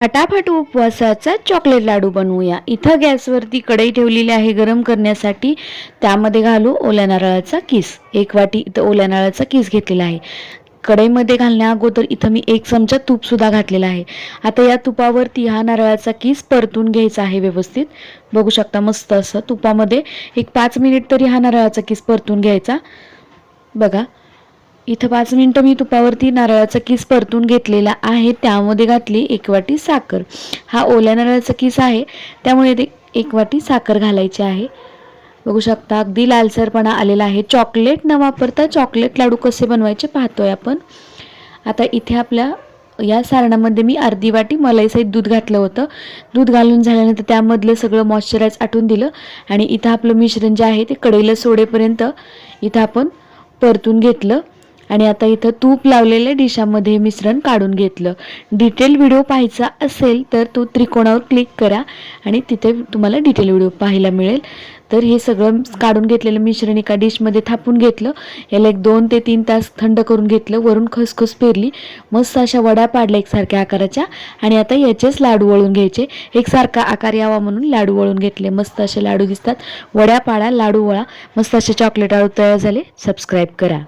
फटाफट उपवासाचा चॉकलेट लाडू बनवूया. इथं गॅसवरती कढई ठेवलेली आहे गरम करण्यासाठी. त्यामध्ये घालू ओल्या नारळाचा किस. एक वाटी इथं ओल्या नारळाचा किस घेतलेला आहे. कढईमध्ये घालण्या अगोदर इथं मी एक चमचा तूपसुद्धा घातलेला आहे. आता या तुपावरती हा नारळाचा किस परतून घ्यायचा आहे व्यवस्थित. बघू शकता मस्त असं तुपामध्ये. एक पाच मिनिट तरी हा नारळाचा किस परतून घ्यायचा. बघा. इथं पाच मिनटं मी तुपावरती नारळाचा किस परतून घेतलेला आहे त्यामध्ये घातली एक वाटी साखर. हा ओल्या नारळाचा किस आहे त्यामुळे ते एक वाटी साखर घालायची आहे. बघू शकता अगदी लालसरपणा आलेला आहे. चॉकलेट न वापरता चॉकलेट लाडू कसे बनवायचे पाहतोय आपण. आता इथे आपल्या या सारणामध्ये मी अर्धी वाटी मलाईसहित दूध घातलं होतं. दूध घालून झाल्यानंतर त्यामधलं सगळं मॉइश्चराईज आटून दिलं. आणि इथं आपलं मिश्रण जे आहे ते कढईला सोडेपर्यंत इथं आपण परतून घेतलं. आणि आता इथं तूप लावलेल्या डिशामध्ये मिश्रण काढून घेतलं. डिटेल व्हिडिओ पाहायचा असेल तर तो त्रिकोणावर क्लिक करा आणि तिथे तुम्हाला डिटेल व्हिडिओ पाहायला मिळेल. तर हे सगळं काढून घेतलेलं मिश्रण एका डिशमध्ये थापून घेतलं. याला एक दोन ते तीन तास थंड करून घेतलं. वरून खसखस पेरली. मस्त अशा वड्या पाडल्या एकसारख्या आकाराच्या. आणि आता याचेच लाडू वळून घ्यायचे. एकसारखा आकार यावा म्हणून लाडू वळून घेतले. मस्त असे लाडू दिसतात. वड्या पाडा लाडू वळा. मस्त असे चॉकलेट आळू तयार झाले. सबस्क्राईब करा.